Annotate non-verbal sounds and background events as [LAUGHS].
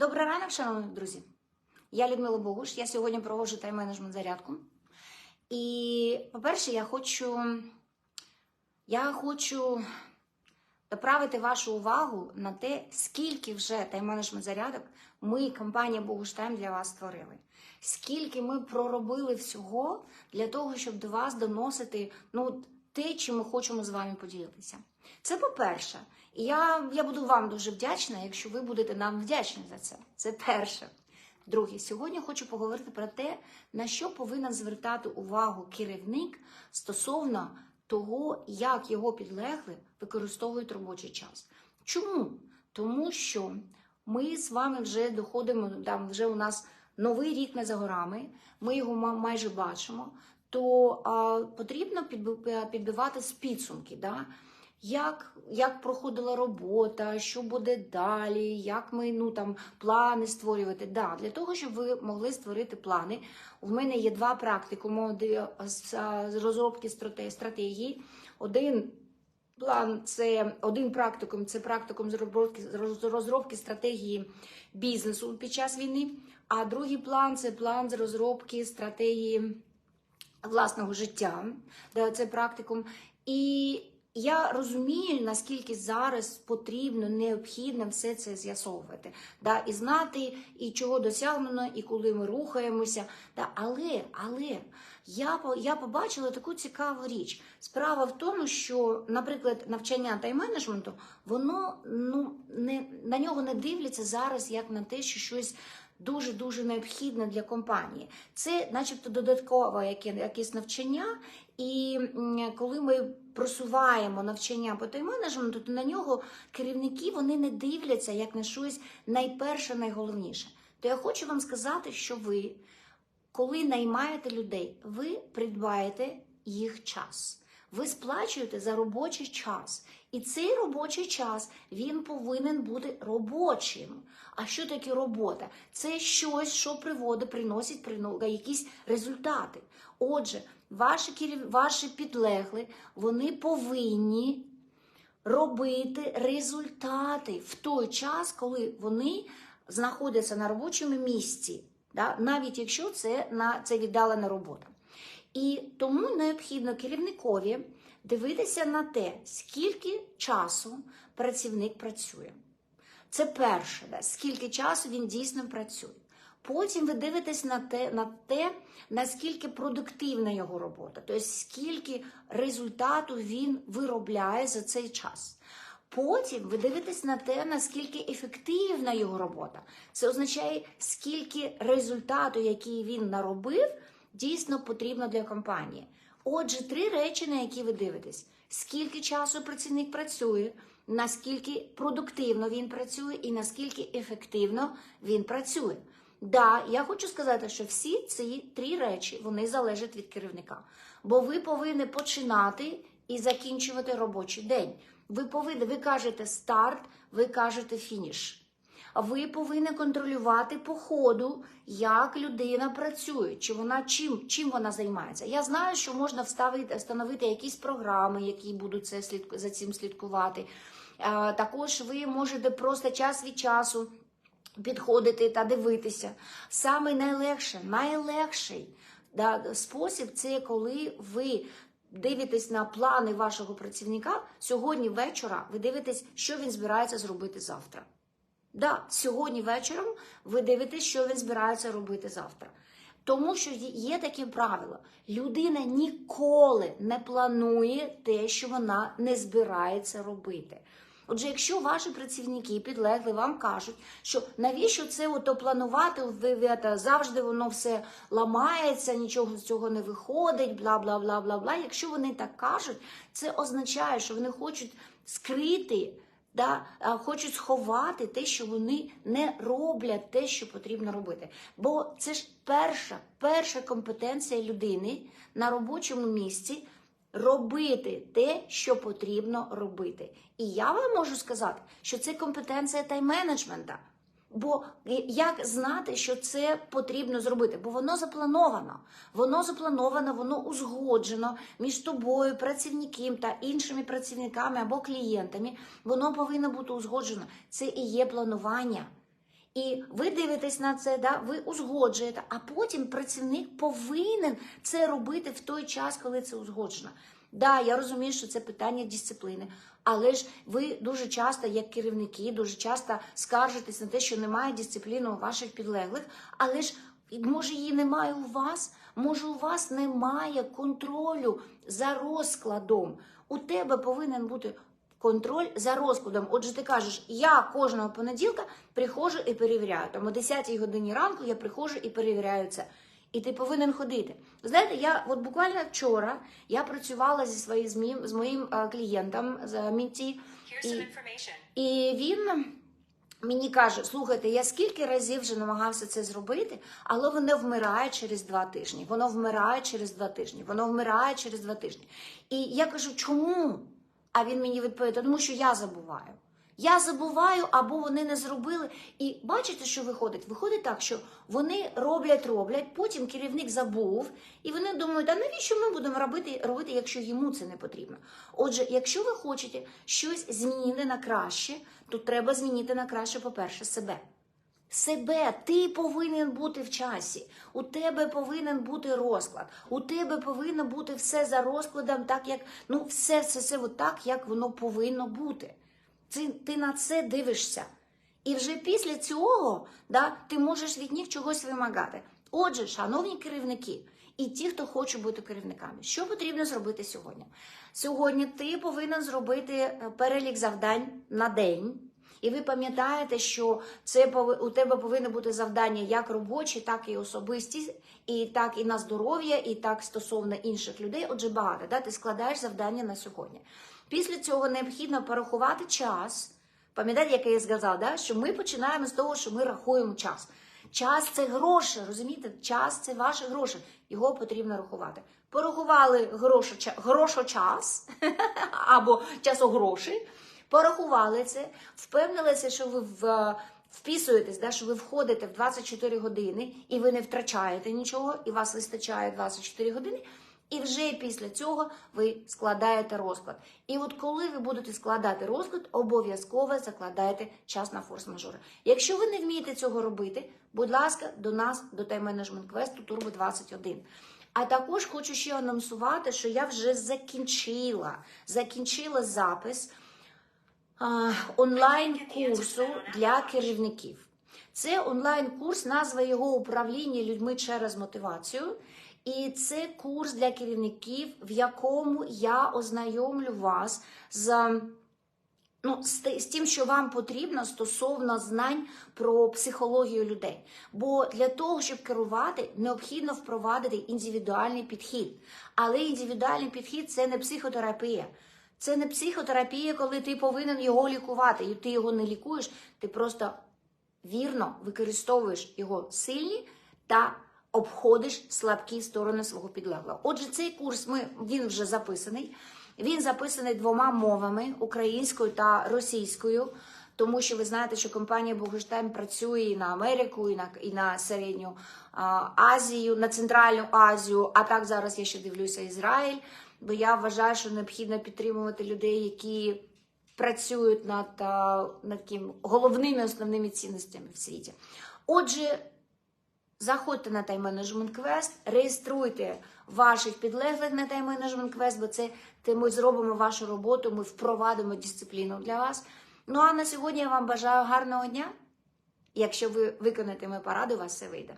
Добрий ранок, шановні друзі. Я Людмила Богуш. Я сьогодні проводжу тайм-менеджмент зарядку. І, по-перше, я хочу, я хочу доправити вашу увагу на те, скільки вже тайм-менеджмент зарядок ми, компанія Богуш Тайм, для вас створили. Скільки ми проробили всього для того, щоб до вас доносити ну, те, чим ми хочемо з вами поділитися. Це по-перше. І я, я буду вам дуже вдячна, якщо ви будете нам вдячні за це. Це перше. Друге, сьогодні хочу поговорити про те, на що повинен звертати увагу керівник стосовно того, як його підлегли використовують робочий час. Чому? Тому що ми з вами вже доходимо, там вже у нас новий рік не за горами, ми його ма- майже бачимо, то а, потрібно підби- підбивати з підсумки. Да? Як, як проходила робота, що буде далі, як ми ну там плани створювати. Да, для того, щоб ви могли створити плани. У мене є два практикуми з розробки стратегії. Один план це один практикум, це практикум з розробки, стратегії бізнесу під час війни. А другий план це план з розробки стратегії власного життя, це практикум. І я розумію, наскільки зараз потрібно, необхідно все це з'ясовувати, да, і знати, і чого досягнено, і коли ми рухаємося. Да, але, але я, я побачила таку цікаву річ. Справа в тому, що, наприклад, навчання тайм-менеджменту, воно ну не на нього не дивляться зараз як на те, що щось дуже дуже необхідне для компанії. Це, начебто, додаткове яке, якесь навчання. І коли ми просуваємо навчання по тайм-менеджменту, то на нього керівники вони не дивляться як на щось найперше, найголовніше. То я хочу вам сказати, що ви, коли наймаєте людей, ви придбаєте їх час. Ви сплачуєте за робочий час. І цей робочий час він повинен бути робочим. А що таке робота? Це щось, що приводить, приносить прино- якісь результати. Отже, ваші ваші підлегли, вони повинні робити результати в той час, коли вони знаходяться на робочому місці, да? навіть якщо це на це віддалена робота. І тому необхідно керівникові дивитися на те, скільки часу працівник працює. Це перше, да, скільки часу він дійсно працює. Потім ви дивитесь на те, на те, наскільки продуктивна його робота, тобто скільки результату він виробляє за цей час. Потім ви дивитесь на те, наскільки ефективна його робота. Це означає, скільки результату, який він наробив, дійсно потрібно для компанії. Отже, три речі, на які ви дивитесь: скільки часу працівник працює, наскільки продуктивно він працює і наскільки ефективно він працює. Да, я хочу сказати, що всі ці три речі вони залежать від керівника. Бо ви повинні починати і закінчувати робочий день. Ви повинні, ви кажете старт, ви кажете фініш. Ви повинні контролювати по ходу, як людина працює, чи вона чим, чим вона займається. Я знаю, що можна вставити, встановити якісь програми, які будуть це за цим слідкувати. Також ви можете просто час від часу підходити та дивитися. Саме найлегше, найлегший да, спосіб це коли ви дивитесь на плани вашого працівника сьогодні вечора. Ви дивитесь, що він збирається зробити завтра. Да, сьогодні вечором ви дивитесь, що він збирається робити завтра. Тому що є- таке правило: людина ніколи не планує те, що вона не збирається робити. Отже, якщо ваші працівники підлегли вам кажуть, що навіщо це ото планувати, ви, завжди воно все ламається, нічого з цього не виходить, бла бла бла бла бла. Якщо вони так кажуть, це означає, що вони хочуть скрити да, хочуть сховати те, що вони не роблять те, що потрібно робити. Бо це ж перша, перша компетенція людини на робочому місці робити те, що потрібно робити. І я вам можу сказати, що це компетенція тайм-менеджмента. Бо як знати, що це потрібно зробити? Бо воно заплановано. Воно заплановано, воно узгоджено між тобою, працівником та іншими працівниками або клієнтами. Воно повинно бути узгоджено. Це і є планування. І ви дивитесь на це, да, ви узгоджуєте, а потім працівник повинен це робити в той час, коли це узгоджено. Да, я розумію, що це питання дисципліни, але ж ви дуже часто, як керівники, дуже часто скаржитесь на те, що немає дисципліни у ваших підлеглих, але ж може її немає у вас, може у вас немає контролю за розкладом. У тебе повинен бути контроль за розкладом. Отже, ти кажеш, я кожного понеділка приходжу і перевіряю. Там о 10 годині ранку я приходжу і перевіряю це. І ти повинен ходити. Знаєте, я от буквально вчора я працювала зі своїм з моїм, з моїм е, клієнтом з Мінті, і, і він мені каже: слухайте, я скільки разів вже намагався це зробити, але воно вмирає через два тижні. Воно вмирає через два тижні. Воно вмирає через два тижні. І я кажу, чому? А він мені відповідає, тому що я забуваю. Я забуваю, або вони не зробили. І бачите, що виходить? Виходить так, що вони роблять, роблять, потім керівник забув, і вони думають, а навіщо ми будемо робити, робити, якщо йому це не потрібно? Отже, якщо ви хочете щось змінити на краще, то треба змінити на краще, по-перше, себе. Себе, ти повинен бути в часі. У тебе повинен бути розклад. У тебе повинно бути все за розкладом, так як ну все, все, все от так, як воно повинно бути. Ти, ти на це дивишся. І вже після цього да, ти можеш від них чогось вимагати. Отже, шановні керівники, і ті, хто хоче бути керівниками, що потрібно зробити сьогодні? Сьогодні ти повинен зробити е, перелік завдань на день. І ви пам'ятаєте, що це у тебе повинно бути завдання як робочі, так і особисті, і так і на здоров'я, і так стосовно інших людей. Отже, багато. Да? Ти складаєш завдання на сьогодні. Після цього необхідно порахувати час. Пам'ятаєте, як я сказала, да? що ми починаємо з того, що ми рахуємо час. Час це гроші, розумієте? Час це ваші гроші. Його потрібно рахувати. Порахували грошоча, грошочас [LAUGHS] або часогроші, порахували це, впевнилися, що ви в, вписуєтесь, да, що ви входите в 24 години і ви не втрачаєте нічого, і вас вистачає 24 години. І вже після цього ви складаєте розклад. І от коли ви будете складати розклад, обов'язково закладайте час на форс-мажори. Якщо ви не вмієте цього робити, будь ласка, до нас, до тайм-менеджмент квесту Турбо 21. А також хочу ще анонсувати, що я вже закінчила, закінчила запис онлайн-курсу для керівників. Це онлайн-курс, назва його управління людьми через мотивацію. І це курс для керівників, в якому я ознайомлю вас з, ну, з, з тим, що вам потрібно стосовно знань про психологію людей. Бо для того, щоб керувати, необхідно впровадити індивідуальний підхід. Але індивідуальний підхід це не психотерапія. Це не психотерапія, коли ти повинен його лікувати, і ти його не лікуєш, ти просто вірно використовуєш його сильні та обходиш слабкі сторони свого підлеглого. Отже, цей курс ми, він вже записаний. Він записаний двома мовами українською та російською. Тому що ви знаєте, що компанія Богуштайм працює і на Америку, і на і на середню а, Азію, на Центральну Азію. А так зараз я ще дивлюся Ізраїль, бо я вважаю, що необхідно підтримувати людей, які працюють над, над таким головними основними цінностями в світі. Отже, заходьте на тайм-менеджмент квест, реєструйте ваших підлеглих на тайм-менеджмент квест, бо це ми зробимо вашу роботу, ми впровадимо дисципліну для вас. Ну а на сьогодні я вам бажаю гарного дня. Якщо ви виконаєте мою пораду, у вас все вийде.